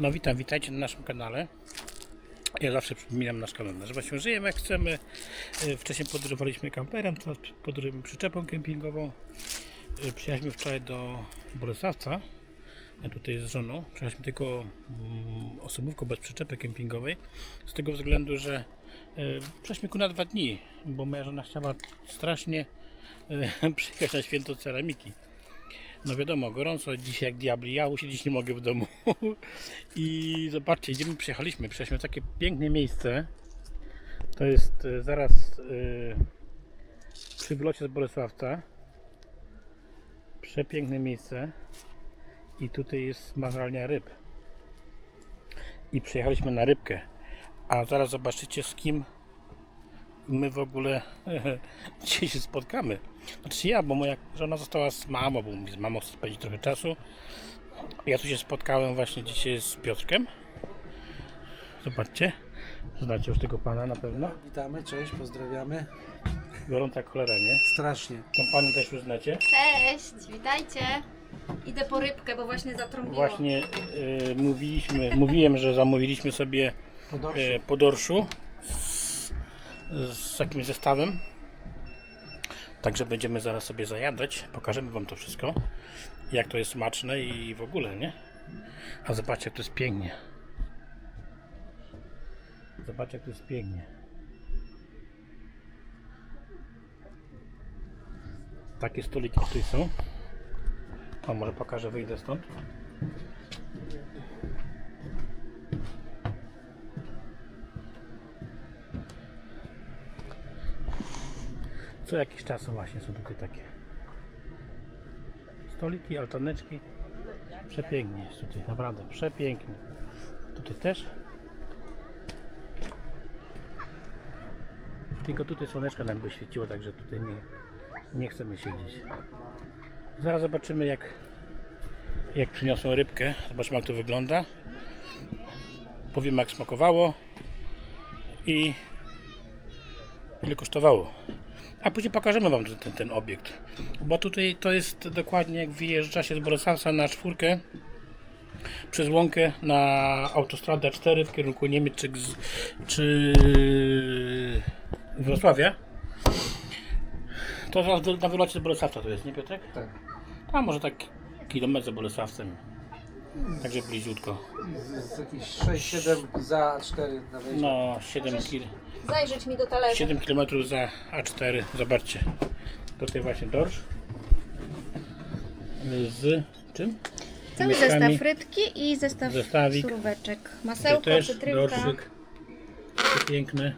No witam, witajcie na naszym kanale. Ja zawsze przypominam nasz że właśnie żyjemy jak chcemy. E, Wcześniej podróżowaliśmy kamperem, teraz podróżujemy przyczepą kempingową. E, Przyjechaliśmy wczoraj do Bolesławca. Tutaj z żoną. Przyjechaliśmy tylko mm, osobówką bez przyczepy kempingowej. Z tego względu, że e, przeszliśmy ku na dwa dni, bo moja żona chciała strasznie przyjechać na święto ceramiki. No wiadomo, gorąco dzisiaj jak diabli, ja usiedzieć nie mogę w domu. I zobaczcie, gdzie my przyjechaliśmy. Przyjechaliśmy w takie piękne miejsce. To jest e, zaraz e, przy wylocie z Bolesławca. Przepiękne miejsce. I tutaj jest smażalnia ryb. I przyjechaliśmy na rybkę. A zaraz zobaczycie z kim my w ogóle dzisiaj się spotkamy. Znaczy ja, bo moja żona została z mamą, bo z mamą chce spędzić trochę czasu. Ja tu się spotkałem właśnie dzisiaj z Piotrkiem. Zobaczcie. Znacie już tego pana na pewno. Witamy, cześć, pozdrawiamy. Gorąca cholera, nie? Strasznie. Tą panią też już znacie. Cześć, witajcie. Idę po rybkę, bo właśnie zatrąbiło. Właśnie y, mówiliśmy, mówiłem, że zamówiliśmy sobie Po dorszu. e, po dorszu z jakimś zestawem. Także będziemy zaraz sobie zajadać. Pokażemy Wam to wszystko. Jak to jest smaczne i w ogóle, nie? A zobaczcie, jak to jest pięknie. Zobaczcie, jak to jest pięknie. Takie stoliki tutaj są. O, może pokażę, wyjdę stąd. Co jakiś czas właśnie są tutaj takie stoliki, altaneczki. Przepięknie jest tutaj, naprawdę przepięknie. Tutaj też. Tylko tutaj słoneczko nam by świeciło, także tutaj nie, nie chcemy siedzieć. Zaraz zobaczymy jak, jak przyniosą rybkę. Zobaczymy jak to wygląda. Powiem jak smakowało i ile kosztowało. A później pokażemy Wam ten, ten, obiekt. Bo tutaj to jest dokładnie jak wyjeżdża się z Bolesławca na czwórkę przez łąkę na autostradę 4 w kierunku Niemiec czy, czy Wrocławia. To zaraz na wylocie z Bolesławca to jest, nie Piotrek? Tak. A może tak kilometr za Bolesławcem. Także bliziutko. Z, z jakieś 6-7 za 4 na wejście. No 7 km. Zajrzeć mi do talerza. 7 km za A4, zobaczcie. Tutaj właśnie dorsz. Z czym? Cały Mieszkami. zestaw rybki i zestaw Zestawik. suróweczek. Masełko, też cytrynka. dorszyk. Piękny.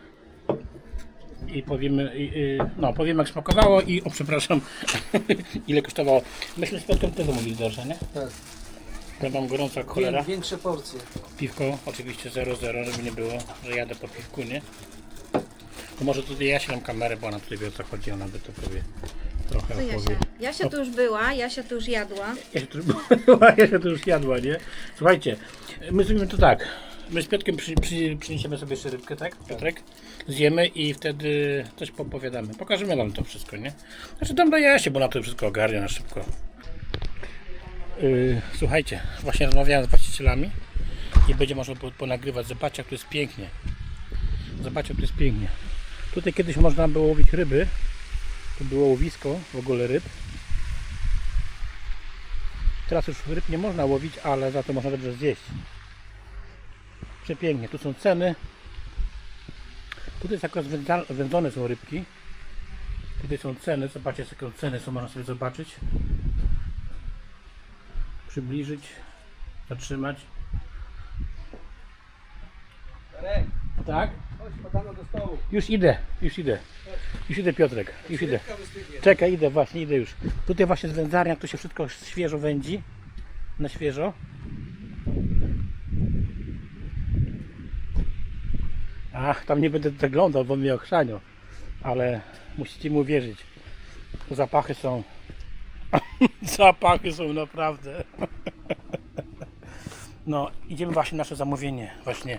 I powiemy, i, i, no powiemy jak smakowało i o przepraszam, ile kosztowało. Myśmy z Piotrem też zamówili dorsza, nie? Tak. To mam gorąca cholera. Wię- Większe porcje. Piwko oczywiście 0,0, żeby nie było, że jadę po piwku, nie? To może tutaj Jasia nam kamerę, bo ona tutaj wie o co chodzi, ona by to powie. Trochę To Jasia. opowie. Jasia tu już była, Jasia tu już jadła. Jasia to, już- Jasia to już jadła, nie? Słuchajcie, my zrobimy to tak. My z Piotrkiem przy, przy, przyniesiemy sobie jeszcze rybkę, tak? Piotrek? Zjemy i wtedy coś popowiadamy. Pokażemy wam to wszystko, nie? Znaczy dam do Jasie, bo na to wszystko ogarnia na szybko. Yy, słuchajcie, właśnie rozmawiałem z właścicielami i będzie można po- ponagrywać. Zobaczcie, jak to jest pięknie. Zobaczcie, jak to jest pięknie. Tutaj kiedyś można było łowić ryby. To było łowisko w ogóle ryb. Teraz już ryb nie można łowić, ale za to można dobrze zjeść. Przepięknie. Tu są ceny. Tutaj jest akurat wędzone są rybki. Tutaj są ceny. Zobaczcie, jakie ceny są, można sobie zobaczyć. Przybliżyć, zatrzymać. Darek, Tak? chodź, podano do stołu. Już idę, już idę. Już idę Piotrek, już idę. Rybka wystygnie. Czekaj, idę, właśnie idę już. Tutaj właśnie z wędzarnia, tu się wszystko świeżo wędzi. Na świeżo. Ach, tam nie będę zaglądał, bo mnie ochrzanią. Ale musicie mi uwierzyć. Zapachy są. Zapachy są naprawdę. No, idziemy właśnie nasze zamówienie właśnie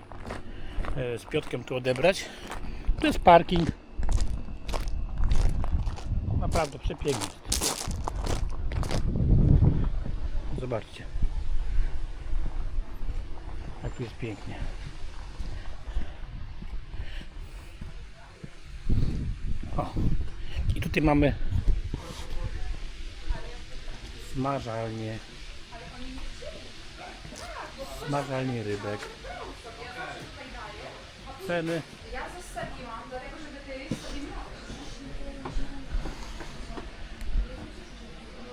e, z Piotkiem tu odebrać. Tu jest parking. Naprawdę przepięknie. Zobaczcie. Tak tu jest pięknie. O. I tutaj mamy smażalnię. Smażalnię rybek. Ceny.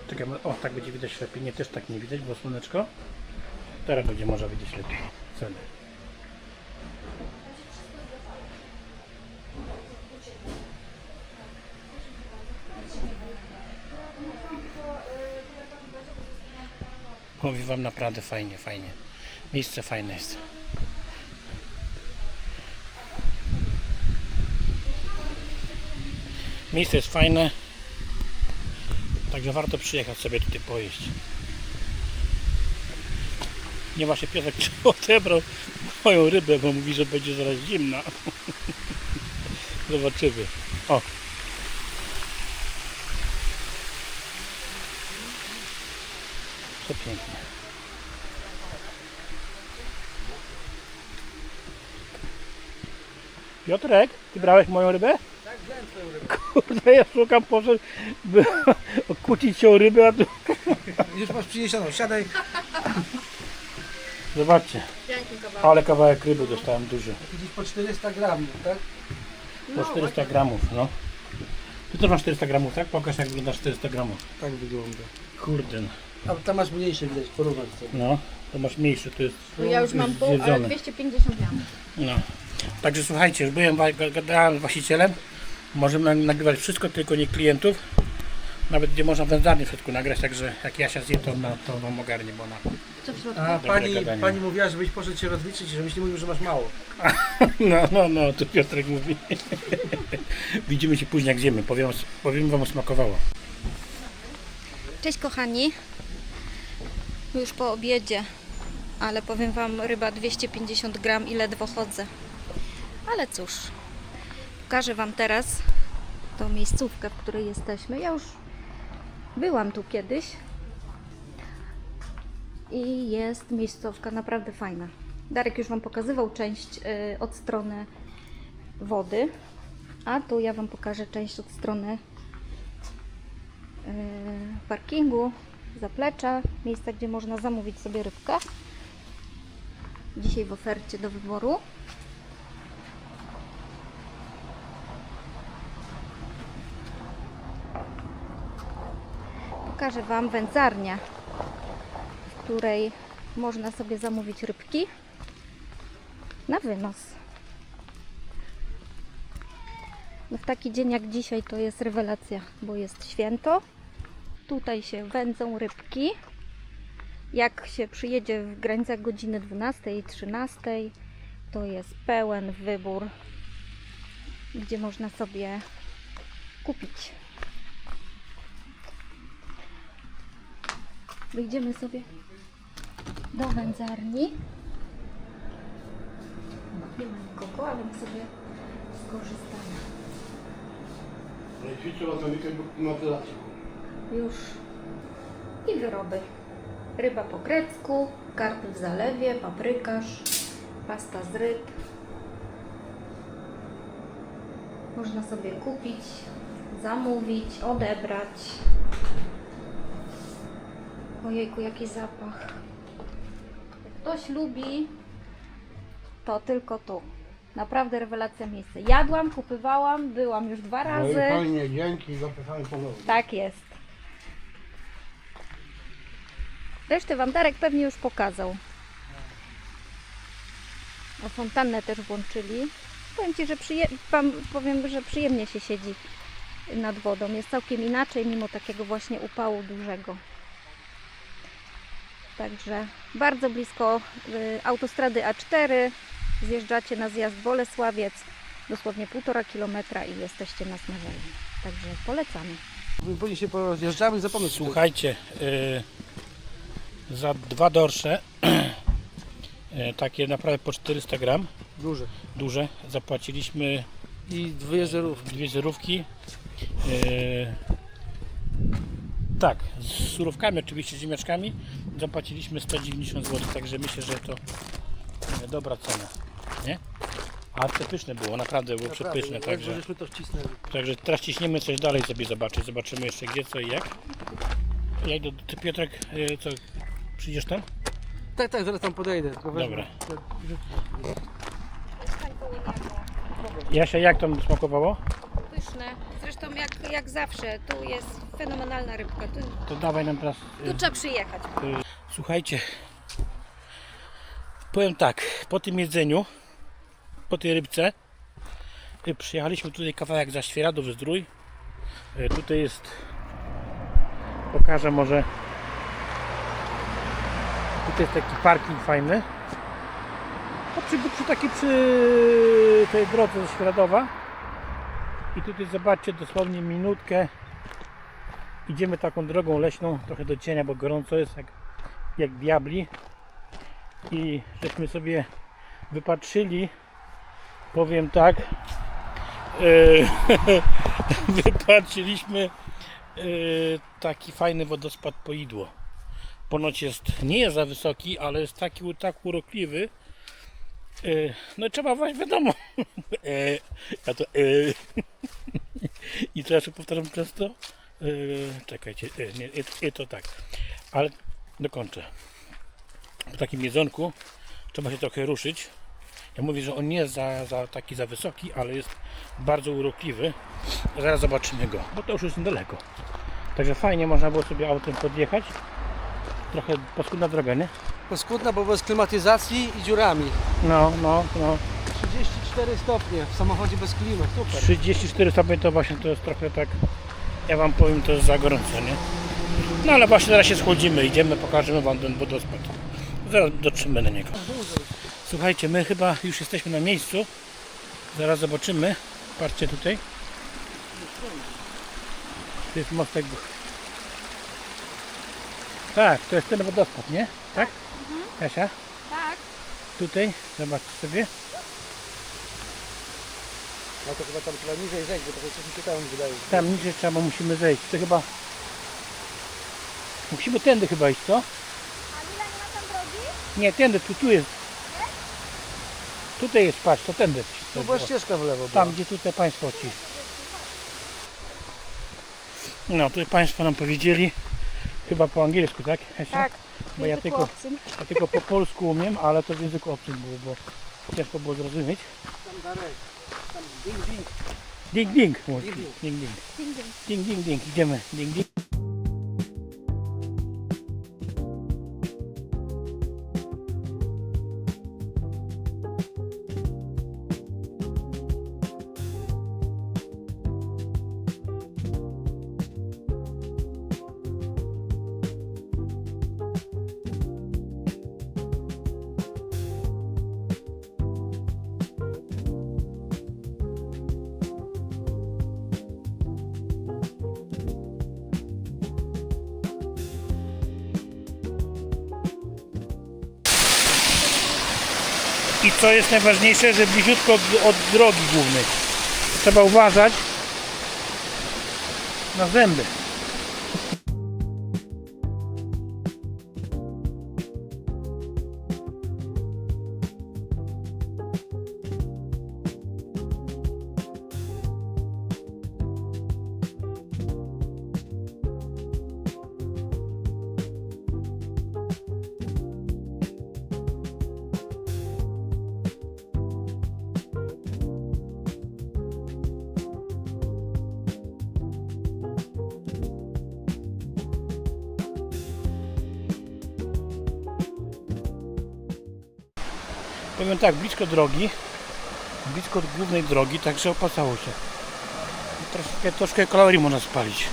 Czekaj, o tak będzie widać lepiej. Nie, też tak nie widać, bo słoneczko. Teraz będzie można widzieć lepiej ceny. Powiem Wam naprawdę fajnie, fajnie. Miejsce fajne jest. Miejsce jest fajne. Także warto przyjechać sobie tutaj pojeść. Nie właśnie Piotrek odebrał moją rybę, bo mówi, że będzie zaraz zimna. Zobaczymy. O. Co pięknie. Piotrek, ty brałeś moją rybę? Tak, wziąłem twoją rybę. Kurde, ja szukam, poszedł, by kłócić się o rybę, a tu... Już masz przyniesioną, siadaj. Zobaczcie, ale kawałek ryby dostałem duży. Gdzieś po 400 gramów, tak? Po 400 gramów, no. Ty też masz 400 gramów, tak? Pokaż jak wygląda 400 gramów. Tak wygląda. Kurde, A tam masz mniejsze widać, porównać sobie. no. To masz mniejszy, to jest... No ja już mam pół, ale zjedzone. 250 gram. No. Także słuchajcie, już byłem, wa- ga- gadałem z właścicielem. Możemy nagrywać wszystko, tylko nie klientów. Nawet gdzie można wędzarnię w środku nagrać, także jak ja się zje, to, no, to wam ogarnie, bo ona... Co w środku? A pani, gadanie. pani mówiła, żebyś poszedł się rozliczyć, żebyś nie mówił, że masz mało. No, no, no, to Piotrek mówi. Widzimy się później jak zjemy, powiem, powiem wam, smakowało. Cześć kochani. Już po obiedzie, ale powiem Wam, ryba 250 gram i ledwo chodzę. Ale cóż, pokażę Wam teraz tą miejscówkę, w której jesteśmy. Ja już byłam tu kiedyś i jest miejscówka naprawdę fajna. Darek już Wam pokazywał część y, od strony wody, a tu ja Wam pokażę część od strony y, parkingu, zaplecza, miejsca, gdzie można zamówić sobie rybkę. Dzisiaj w ofercie do wyboru. Pokażę Wam wędzarnię, w której można sobie zamówić rybki na wynos. No w taki dzień jak dzisiaj to jest rewelacja, bo jest święto. Tutaj się wędzą rybki. Jak się przyjedzie w granicach godziny 12 i 13, to jest pełen wybór, gdzie można sobie kupić. Wyjdziemy sobie do wędzarni. Nie ma nikogo, ale my sobie skorzystamy. już i wyroby. Ryba po grecku, karpy w zalewie, paprykarz, pasta z ryb. Można sobie kupić, zamówić, odebrać. Ojejku, jaki zapach. Jak ktoś lubi, to tylko tu. Naprawdę rewelacja miejsca. Jadłam, kupywałam, byłam już dwa razy. No i fajnie, dzięki, zapraszamy ponownie. Tak jest. Resztę Wam Darek pewnie już pokazał. O fontannę też włączyli. Powiem Ci, że przyje- wam powiem, że przyjemnie się siedzi nad wodą. Jest całkiem inaczej, mimo takiego właśnie upału dużego. Także bardzo blisko y, autostrady A4. Zjeżdżacie na zjazd Bolesławiec, dosłownie półtora kilometra i jesteście na smażeniu. Także polecamy. Później się porozjeżdżamy i zapomnę. Słuchajcie, y, za dwa dorsze, y, takie naprawdę po 400 gram, Duże. duże, zapłaciliśmy I dwie zerówki. dwie y, tak, z surówkami oczywiście, z ziemniaczkami zapłaciliśmy 190 zł, także myślę, że to dobra cena, nie? A te pyszne było, naprawdę było przepyszne, także, żeśmy to wcisnęli. także teraz ciśniemy coś dalej sobie zobaczyć, zobaczymy jeszcze gdzie, co i jak. Ja idę, ty Piotrek, y, co, przyjdziesz tam? Tak, tak, zaraz tam podejdę. Tylko wezmę. Dobra. Jasia, jak tam smakowało? Pyszne. Zresztą jak, jak zawsze, tu jest fenomenalna rybka. Tu, To dawaj nam teraz... y, tu trzeba przyjechać. Słuchajcie, powiem tak, po tym jedzeniu, po tej rybce, y, przyjechaliśmy tutaj kawałek za Świeradów Zdrój. Y, Tutaj jest, pokażę może, tutaj jest taki parking fajny. No przy, przy takiej przy tej drodze ze Świeradowa. I tutaj zobaczcie dosłownie minutkę. Idziemy taką drogą leśną, trochę do cienia, bo gorąco jest jak jak diabli i żeśmy sobie wypatrzyli powiem tak e, wypatrzyliśmy e, taki fajny wodospad Poidło ponoć jest, nie jest za wysoki ale jest taki tak urokliwy e, no trzeba właśnie wiadomo e, ja to e, i teraz powtarzam często czekajcie, nie, to tak ale dokończę. Po takim jedzonku trzeba się trochę ruszyć. Ja mówię, że on nie jest za, za taki za wysoki, ale jest bardzo urokliwy. Zaraz zobaczymy go, bo to już jest niedaleko. Także fajnie można było sobie autem podjechać. Trochę paskudna droga, nie? Paskudna, bo bez klimatyzacji i dziurami. No, no, no. 34 stopnie w samochodzie bez klimy. Super. 34 stopnie to właśnie to jest trochę tak, ja wam powiem, to jest za gorąco, nie? No ale właśnie zaraz się schłodzimy, idziemy, pokażemy wam ten wodospad. Zaraz dotrzemy do niego. Słuchajcie, my chyba już jesteśmy na miejscu. Zaraz zobaczymy. Patrzcie tutaj. To jest mostek. Tak, to jest ten wodospad, nie? Tak? Kasia? Tak. Tutaj, zobaczcie sobie. No to chyba tam trzeba niżej zejść, bo to coś mi się tam wydaje. Tam niżej trzeba, bo musimy zejść. To chyba... Musimy tędy chyba iść, co? A Mila nie ma tam drogi? Nie, tędy, tu, tu jest. Tutaj jest, patrz, to tędy. To była ścieżka w lewo. była. Tam, gdzie tutaj Państwo ci. No, tutaj Państwo nam powiedzieli, chyba po angielsku, tak? Hesia? Tak. Bo ja tylko, ja tylko po polsku umiem, ale to w języku obcym było, bo ciężko było zrozumieć. Tam dalej. Tam ding ding. Ding, ding, mówi. Ding, ding. Ding, ding. Ding, ding. Ding, ding, ding. Idziemy. Ding, ding. Co jest najważniejsze, że bliziutko od, od drogi głównej. Trzeba uważać na zęby. Powiem tak, blisko drogi, blisko głównej drogi, także opłacało się. Troszkę, troszkę kalorii można spalić.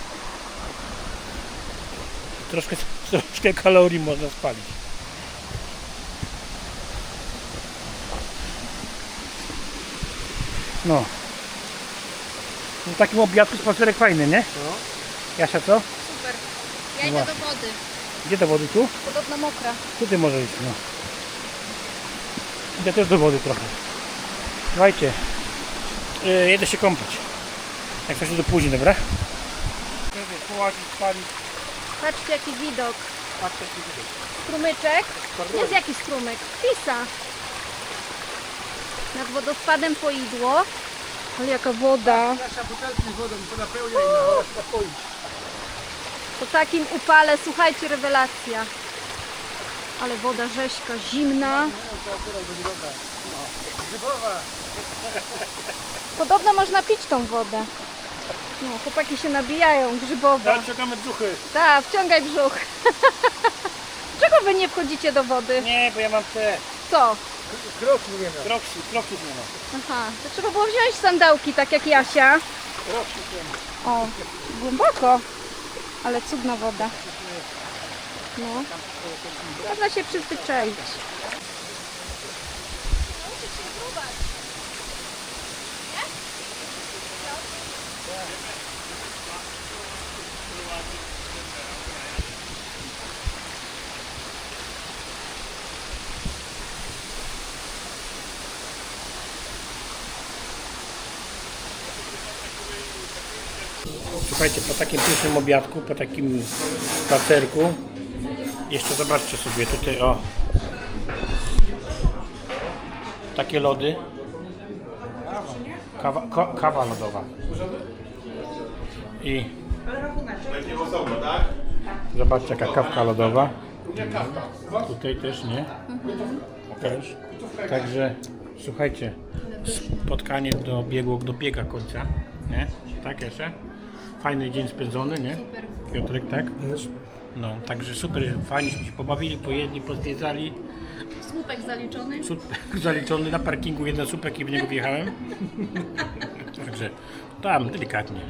Troszkę, troszkę kalorii można spalić. No. W takim obiadku spacerek fajny, nie? No. Jasia co? Super. Ja idę do wody. Gdzie do wody tu? Podobno mokra. Tutaj może iść, no. Idę też do wody trochę. Słuchajcie, yy, jedę się kąpać. Jak coś to później, dobra? Połazić, Patrzcie jaki widok. Strumyczek. Jest jakiś strumyk. Pisa. Nad wodospadem Poidło. Ale jaka woda. Nasza butelki z wodą, to napełnia i na was napoić. Po takim upale, słuchajcie, rewelacja. Ale woda rzeźka, zimna. Podobno można pić tą wodę. No, chłopaki się nabijają, grzybowa. Teraz czekamy brzuchy. Tak, wciągaj brzuch. Czego wy nie wchodzicie do wody? Nie, bo ja mam te Co? Kroku nie ma. kroksy, kroksów nie ma. Aha, to trzeba było wziąć sandałki, tak jak Jasia. Kroksów nie ma. O, głęboko. Ale cudna woda. No. Można się przyzwyczaić. Słuchajcie, po takim pierwszym obiadku, po takim spacerku, jeszcze zobaczcie sobie tutaj o takie lody. Kawa, ko, kawa lodowa. I zobaczcie jaka kawka lodowa. Tutaj też nie. Też. Także słuchajcie, spotkanie dobiegło, dobiega końca. Nie? Tak jeszcze? Fajny dzień spędzony, nie? Piotrek, tak? No, także super, fajnie się pobawili, pojedli, pozwiedzali. Słupek zaliczony. Słupek zaliczony na parkingu, jeden słupek i w niego wjechałem. Także tam delikatnie.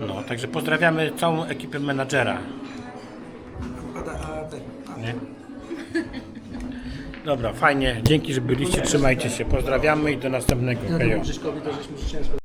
No, także pozdrawiamy całą ekipę menadżera. Nie? Dobra, fajnie. Dzięki, że byliście. Trzymajcie się. Pozdrawiamy i do następnego. Hejo. Grzyszkowi to żeśmy życzyli